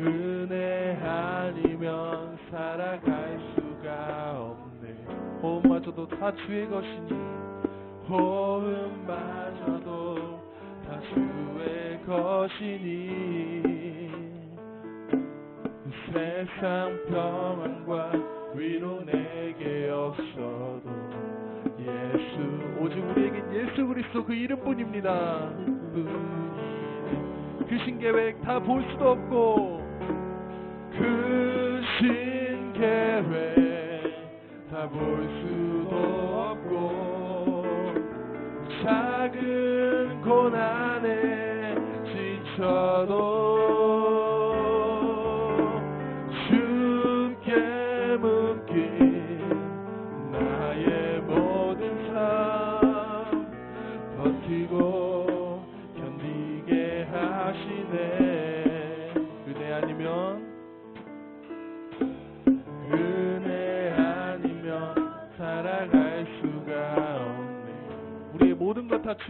은혜 아니면 살아갈 수가 없네. 호흡마저도 다 주의 것이니 호흡마저도 다 주의 것이니 세상 평안과 위로 내게 없어도 예수 오직 우리에겐 예수 그리스도 그 이름뿐입니다. 그 신계획 다 볼 수도 없고 그 신 계획 다 볼 수도 없고 작은 고난에 지쳐도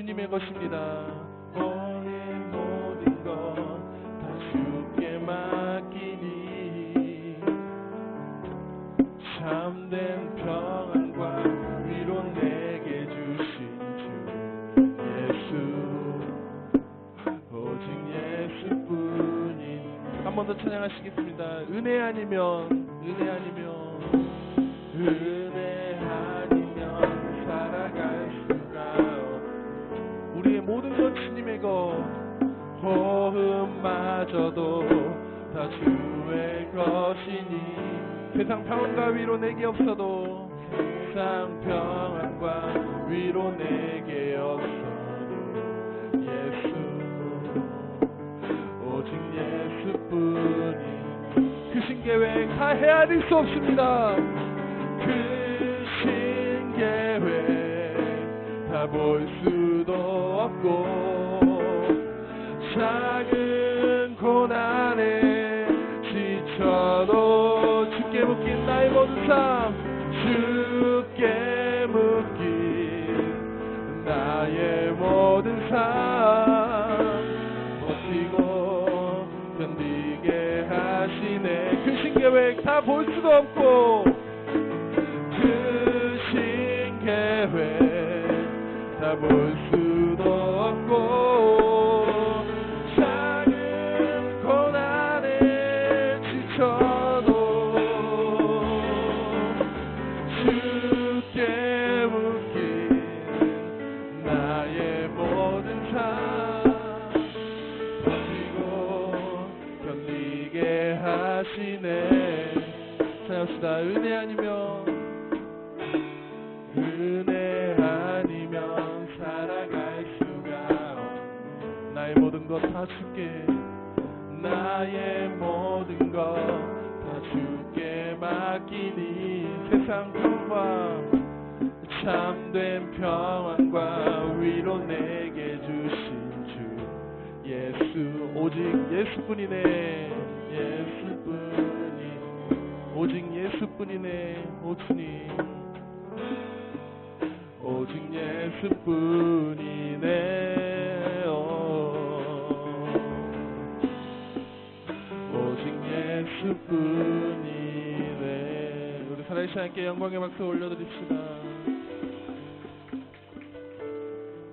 주님의 것입니다. 우리의 모든 것다 주께 맡기니 참된 평안과 위로 내게 주신 주 예수 오직 예수뿐인 한 번 더 찬양하시겠습니다. 은혜 아니면 은혜 아니면 은혜 것 호흡마저도 다 주의 것이니. 세상 평안과 위로 내게 없어도 세상 평안과 위로 내게 없어도 예수 오직 예수뿐이 그 신계획 다 헤아릴 수 없습니다. 그 신계획 다 볼 수도 없고 작은 고난에 지쳐도 주께 묶인 나의 모든 삶 주께 묶인 나의 모든 삶. 버티고 견디게 하시네. 그 신 계획 다 볼 수도 없고 그 신 계획 다볼 찬양합시다. 은혜 아니면 은혜 아니면 살아갈 수가 나의 모든 것 다 줄게. 나의 모든 것다 주께 맡기니 세상 평화 참된 평안과 위로 내게 주신 주 예수 오직 예수뿐이네. 예수뿐이 오직 예수뿐이네 오 주님. 오직 예수뿐이네 오. 오직 예수뿐이네. 우리 살아계신 하나님께 영광의 박수 올려드립시다.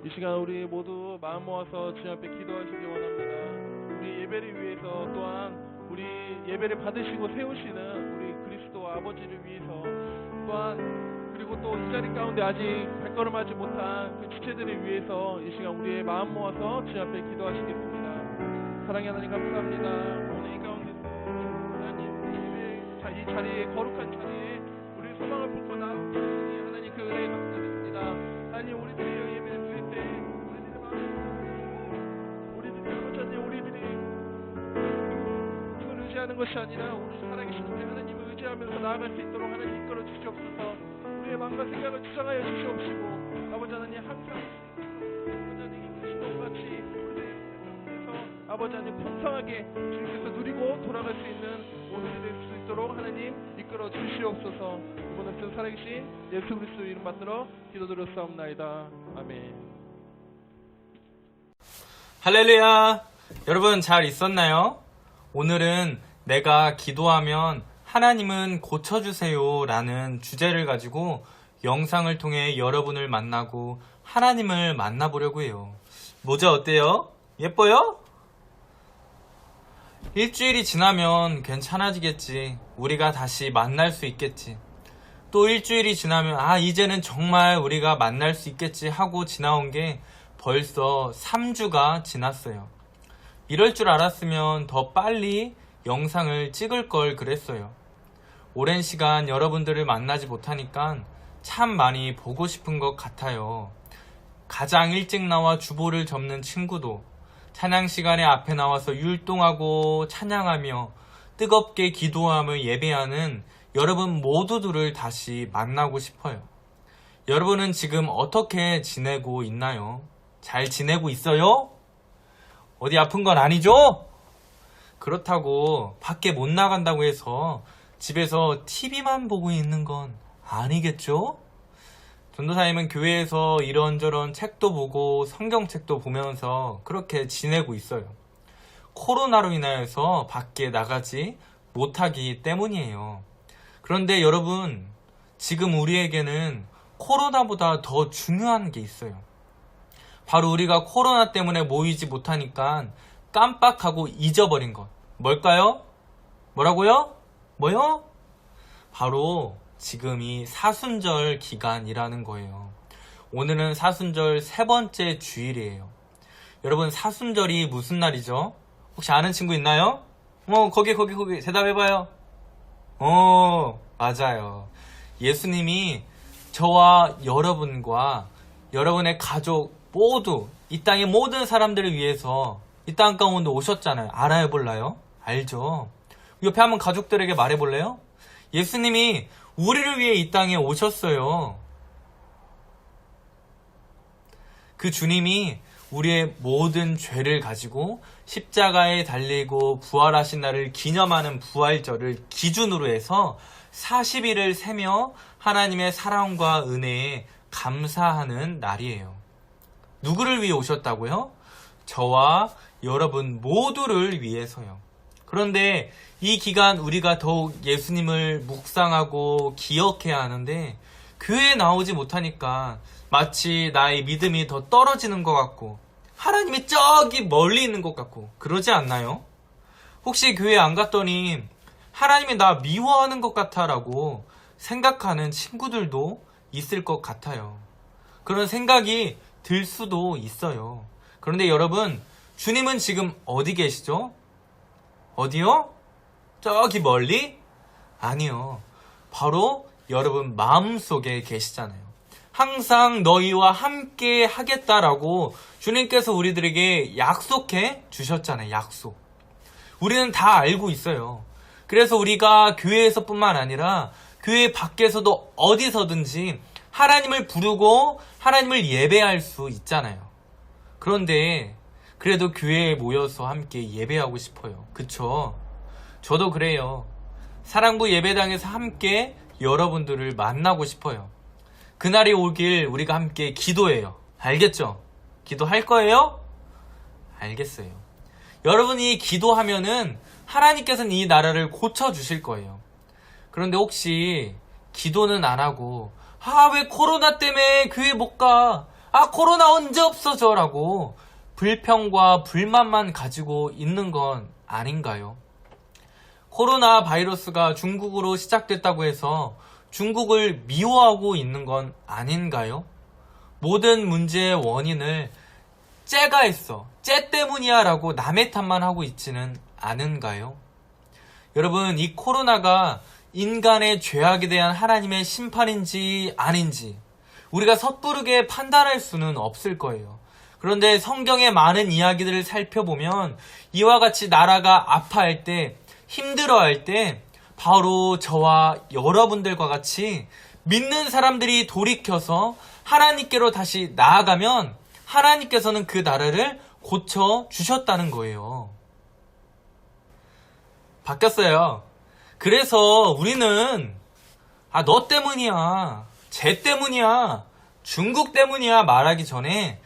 이 시간 우리 모두 마음 모아서 주님 앞에 기도하시기 원합니다. 우리 예배를 위해서 또한 우리 예배를 받으시고 세우시는 우리 그리스도 아버지를 위해서 또한 그리고 또 이 자리 가운데 아직 발걸음하지 못한 그 지체들을 위해서 이 시간 우리의 마음 모아서 주님 앞에 기도하시겠습니다. 사랑의 하나님 감사합니다. 오늘 이 가운데 하나님 이 자리에 거룩한 자리에 우리 소망을 품고 나오니 하나님 그 은혜에 감사드립니다. 하나님 우리들이 이 예배를 드릴 때 우리들의 마음 우리들이 어쩌니 우리들이 누굴 의지하는 것이 아니라 우리 우리 의지하면서 나아갈 수 있도록 하나님 이끌어 주시옵소서 우리의 마음과 생각을 주장하여 주시옵시고 아버지 하나님 항상 아버지 하나님 풍성하게 주님께서 누리고 돌아갈 수 있는 오늘이 될 수 있도록 하나님 이끌어 주시옵소서 이번 말씀 살아계신 예수 그리스도 이름 받들어 기도드렸사옵나이다 아멘 할렐루야! 여러분 잘 있었나요? 오늘은 내가 기도하면 하나님은 고쳐주세요 라는 주제를 가지고 영상을 통해 여러분을 만나고 하나님을 만나보려고 해요. 모자 어때요? 예뻐요? 일주일이 지나면 괜찮아지겠지. 우리가 다시 만날 수 있겠지. 또 일주일이 지나면 아 이제는 정말 우리가 만날 수 있겠지 하고 지나온 게 벌써 3주가 지났어요. 이럴 줄 알았으면 더 빨리 영상을 찍을 걸 그랬어요. 오랜 시간 여러분들을 만나지 못하니까 참 많이 보고 싶은 것 같아요. 가장 일찍 나와 주보를 접는 친구도 찬양 시간에 앞에 나와서 율동하고 찬양하며 뜨겁게 기도하며 예배하는 여러분 모두들을 다시 만나고 싶어요. 여러분은 지금 어떻게 지내고 있나요? 잘 지내고 있어요? 어디 아픈 건 아니죠? 그렇다고 밖에 못 나간다고 해서 집에서 TV만 보고 있는 건 아니겠죠? 전도사님은 교회에서 이런저런 책도 보고 성경책도 보면서 그렇게 지내고 있어요. 코로나로 인하여서 밖에 나가지 못하기 때문이에요. 그런데 여러분, 지금 우리에게는 코로나보다 더 중요한 게 있어요. 바로 우리가 코로나 때문에 모이지 못하니까 깜빡하고 잊어버린 것. 뭘까요? 뭐라고요? 뭐요? 바로 지금 이 사순절 기간이라는 거예요. 오늘은 사순절 세 번째 주일이에요. 여러분, 사순절이 무슨 날이죠? 혹시 아는 친구 있나요? 어, 거기, 거기, 거기, 대답해봐요. 어, 맞아요. 예수님이 저와 여러분과 여러분의 가족 모두 이 땅의 모든 사람들을 위해서 이 땅 가운데 오셨잖아요. 알아요, 몰라요? 알죠. 옆에 한번 가족들에게 말해볼래요? 예수님이 우리를 위해 이 땅에 오셨어요. 그 주님이 우리의 모든 죄를 가지고 십자가에 달리고 부활하신 날을 기념하는 부활절을 기준으로 해서 40일을 세며 하나님의 사랑과 은혜에 감사하는 날이에요. 누구를 위해 오셨다고요? 저와 여러분 모두를 위해서요. 그런데 이 기간 우리가 더욱 예수님을 묵상하고 기억해야 하는데 교회에 나오지 못하니까 마치 나의 믿음이 더 떨어지는 것 같고 하나님이 저기 멀리 있는 것 같고 그러지 않나요? 혹시 교회 안 갔더니 하나님이 나 미워하는 것 같아라고 생각하는 친구들도 있을 것 같아요. 그런 생각이 들 수도 있어요. 그런데 여러분, 주님은 지금 어디 계시죠? 어디요? 저기 멀리? 아니요. 바로 여러분 마음속에 계시잖아요. 항상 너희와 함께 하겠다라고 주님께서 우리들에게 약속해 주셨잖아요. 약속. 우리는 다 알고 있어요. 그래서 우리가 교회에서뿐만 아니라 교회 밖에서도 어디서든지 하나님을 부르고 하나님을 예배할 수 있잖아요. 그런데 그래도 교회에 모여서 함께 예배하고 싶어요. 그쵸? 저도 그래요. 사랑부 예배당에서 함께 여러분들을 만나고 싶어요. 그날이 오길 우리가 함께 기도해요. 알겠죠? 기도할 거예요? 알겠어요. 여러분이 기도하면은 하나님께서는 이 나라를 고쳐주실 거예요. 그런데 혹시 기도는 안 하고, 아, 왜 코로나 때문에 교회 못 가? 아, 코로나 언제 없어져? 라고 불평과 불만만 가지고 있는 건 아닌가요? 코로나 바이러스가 중국으로 시작됐다고 해서 중국을 미워하고 있는 건 아닌가요? 모든 문제의 원인을 째가 있어. 째 때문이야 라고 남의 탓만 하고 있지는 않은가요? 여러분, 이 코로나가 인간의 죄악에 대한 하나님의 심판인지 아닌지 우리가 섣부르게 판단할 수는 없을 거예요. 그런데 성경의 많은 이야기들을 살펴보면 이와 같이 나라가 아파할 때, 힘들어할 때, 바로 저와 여러분들과 같이 믿는 사람들이 돌이켜서 하나님께로 다시 나아가면 하나님께서는 그 나라를 고쳐 주셨다는 거예요. 바뀌었어요. 그래서 우리는 아, 너 때문이야. 쟤 때문이야. 중국 때문이야. 말하기 전에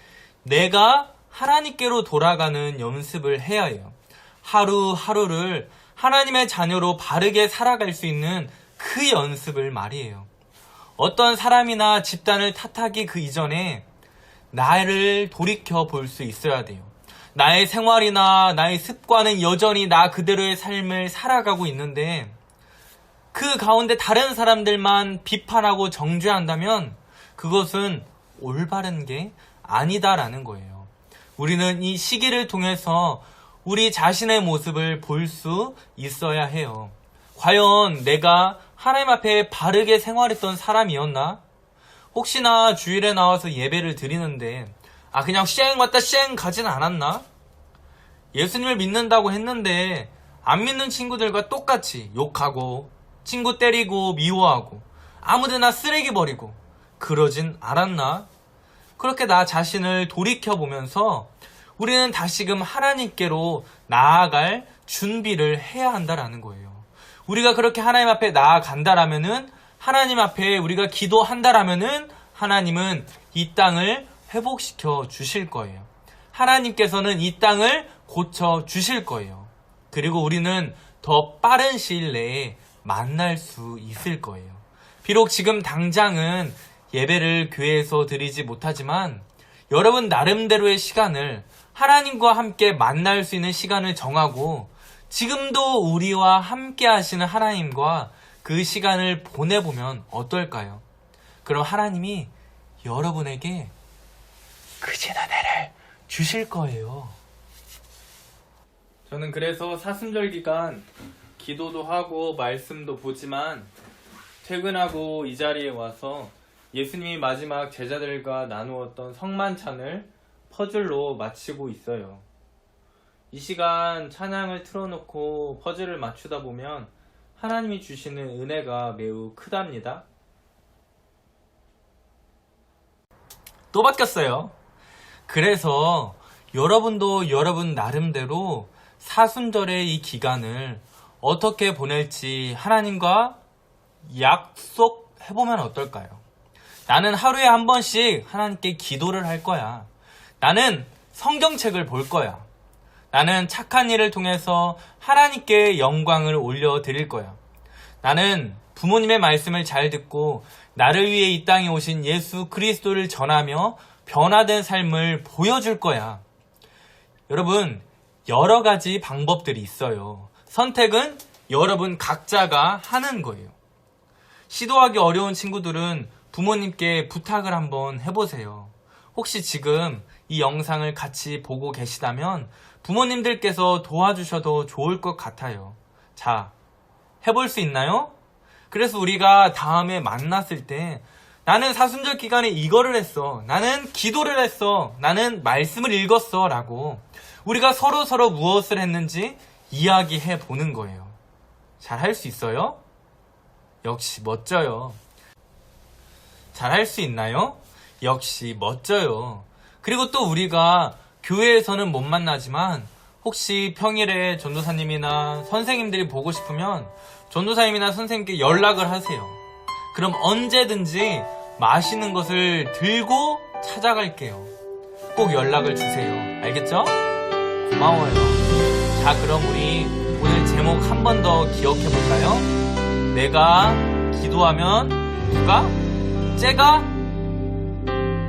내가 하나님께로 돌아가는 연습을 해야 해요. 하루하루를 하나님의 자녀로 바르게 살아갈 수 있는 그 연습을 말이에요. 어떤 사람이나 집단을 탓하기 그 이전에 나를 돌이켜 볼 수 있어야 돼요. 나의 생활이나 나의 습관은 여전히 나 그대로의 삶을 살아가고 있는데 그 가운데 다른 사람들만 비판하고 정죄한다면 그것은 올바른 게 아니다라는 거예요. 우리는 이 시기를 통해서 우리 자신의 모습을 볼 수 있어야 해요. 과연 내가 하나님 앞에 바르게 생활했던 사람이었나? 혹시나 주일에 나와서 예배를 드리는데 아 그냥 쌩 왔다 쌩 가진 않았나? 예수님을 믿는다고 했는데 안 믿는 친구들과 똑같이 욕하고 친구 때리고 미워하고 아무데나 쓰레기 버리고 그러진 않았나? 그렇게 나 자신을 돌이켜 보면서 우리는 다시금 하나님께로 나아갈 준비를 해야 한다라는 거예요. 우리가 그렇게 하나님 앞에 나아간다라면은 하나님 앞에 우리가 기도한다라면은 하나님은 이 땅을 회복시켜 주실 거예요. 하나님께서는 이 땅을 고쳐 주실 거예요. 그리고 우리는 더 빠른 시일 내에 만날 수 있을 거예요. 비록 지금 당장은 예배를 교회에서 드리지 못하지만 여러분 나름대로의 시간을 하나님과 함께 만날 수 있는 시간을 정하고 지금도 우리와 함께 하시는 하나님과 그 시간을 보내보면 어떨까요? 그럼 하나님이 여러분에게 그진 은혜를 주실 거예요. 저는 그래서 사순절 기간 기도도 하고 말씀도 보지만 퇴근하고 이 자리에 와서 예수님이 마지막 제자들과 나누었던 성만찬을 퍼즐로 마치고 있어요. 이 시간 찬양을 틀어놓고 퍼즐을 맞추다 보면 하나님이 주시는 은혜가 매우 크답니다. 또 바뀌었어요. 그래서 여러분도 여러분 나름대로 사순절의 이 기간을 어떻게 보낼지 하나님과 약속해보면 어떨까요? 나는 하루에 한 번씩 하나님께 기도를 할 거야. 나는 성경책을 볼 거야. 나는 착한 일을 통해서 하나님께 영광을 올려드릴 거야. 나는 부모님의 말씀을 잘 듣고 나를 위해 이 땅에 오신 예수 그리스도를 전하며 변화된 삶을 보여줄 거야. 여러분, 여러 가지 방법들이 있어요. 선택은 여러분 각자가 하는 거예요. 시도하기 어려운 친구들은 부모님께 부탁을 한번 해보세요. 혹시 지금 이 영상을 같이 보고 계시다면 부모님들께서 도와주셔도 좋을 것 같아요. 자, 해볼 수 있나요? 그래서 우리가 다음에 만났을 때 나는 사순절 기간에 이거를 했어. 나는 기도를 했어. 나는 말씀을 읽었어. 라고 우리가 서로 서로 무엇을 했는지 이야기해 보는 거예요. 잘 할 수 있어요? 역시 멋져요. 잘할 수 있나요? 역시 멋져요. 그리고 또 우리가 교회에서는 못 만나지만 혹시 평일에 전도사님이나 선생님들이 보고 싶으면 전도사님이나 선생님께 연락을 하세요. 그럼 언제든지 맛있는 것을 들고 찾아갈게요. 꼭 연락을 주세요. 알겠죠? 고마워요. 자, 그럼 우리 오늘 제목 한 번 더 기억해 볼까요? 내가 기도하면 누가? 째가?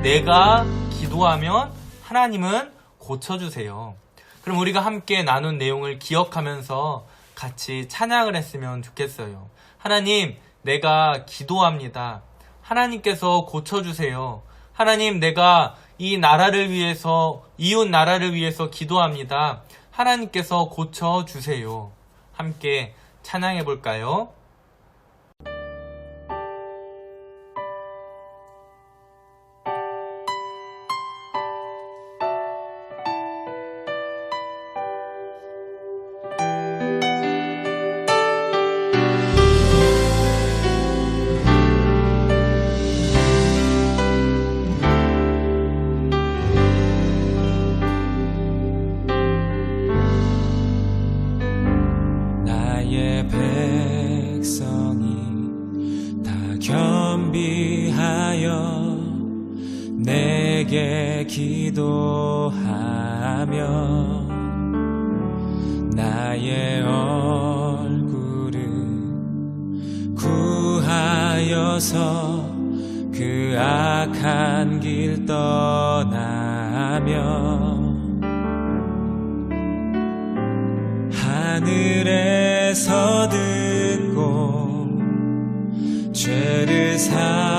내가 기도하면 하나님은 고쳐주세요. 그럼 우리가 함께 나눈 내용을 기억하면서 같이 찬양을 했으면 좋겠어요. 하나님, 내가 기도합니다. 하나님께서 고쳐주세요. 하나님, 내가 이 나라를 위해서, 이웃 나라를 위해서 기도합니다. 하나님께서 고쳐주세요. 함께 찬양해 볼까요? 기도하며 나의 얼굴을 구하여서 그 악한 길 떠나며 하늘에서 듣고 죄를 사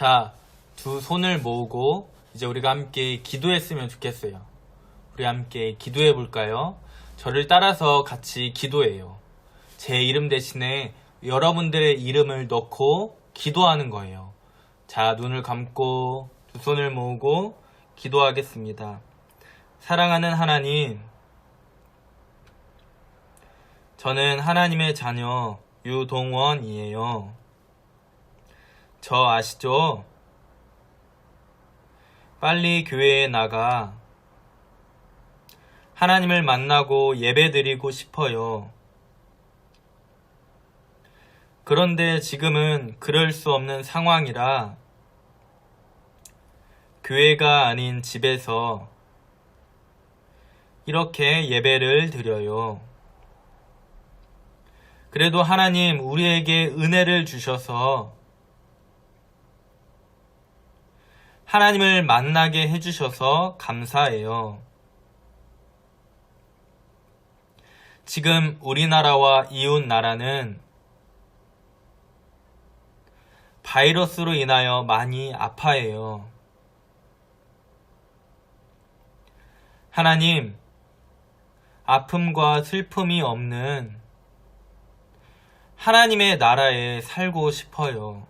자, 두 손을 모으고 이제 우리가 함께 기도했으면 좋겠어요. 우리 함께 기도해 볼까요? 저를 따라서 같이 기도해요. 제 이름 대신에 여러분들의 이름을 넣고 기도하는 거예요. 자, 눈을 감고 두 손을 모으고 기도하겠습니다. 사랑하는 하나님, 저는 하나님의 자녀 유동원이에요. 저 아시죠? 빨리 교회에 나가 하나님을 만나고 예배드리고 싶어요. 그런데 지금은 그럴 수 없는 상황이라 교회가 아닌 집에서 이렇게 예배를 드려요. 그래도 하나님 우리에게 은혜를 주셔서 하나님을 만나게 해주셔서 감사해요. 지금 우리나라와 이웃 나라는 바이러스로 인하여 많이 아파해요. 하나님, 아픔과 슬픔이 없는 하나님의 나라에 살고 싶어요.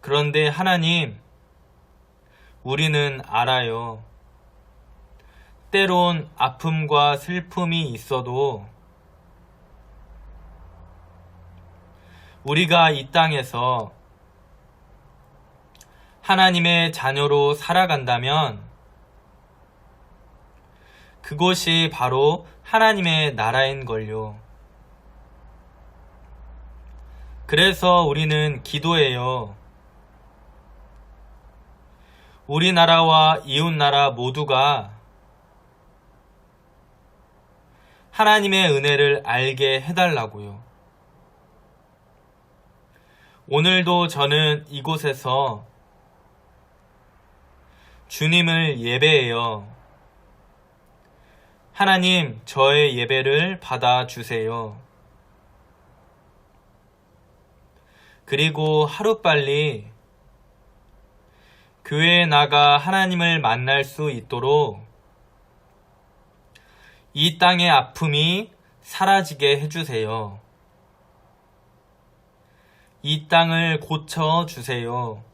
그런데 하나님, 우리는 알아요. 때론 아픔과 슬픔이 있어도 우리가 이 땅에서 하나님의 자녀로 살아간다면 그곳이 바로 하나님의 나라인 걸요. 그래서 우리는 기도해요. 우리나라와 이웃나라 모두가 하나님의 은혜를 알게 해달라고요. 오늘도 저는 이곳에서 주님을 예배해요. 하나님, 저의 예배를 받아주세요. 그리고 하루빨리 교회에 나가 하나님을 만날 수 있도록 이 땅의 아픔이 사라지게 해주세요. 이 땅을 고쳐 주세요.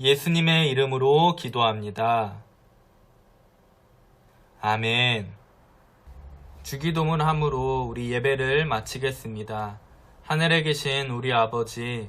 예수님의 이름으로 기도합니다. 아멘. 주기도문 함으로 우리 예배를 마치겠습니다. 하늘에 계신 우리 아버지,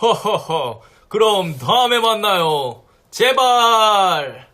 허허허. 그럼 다음에 만나요. 제발.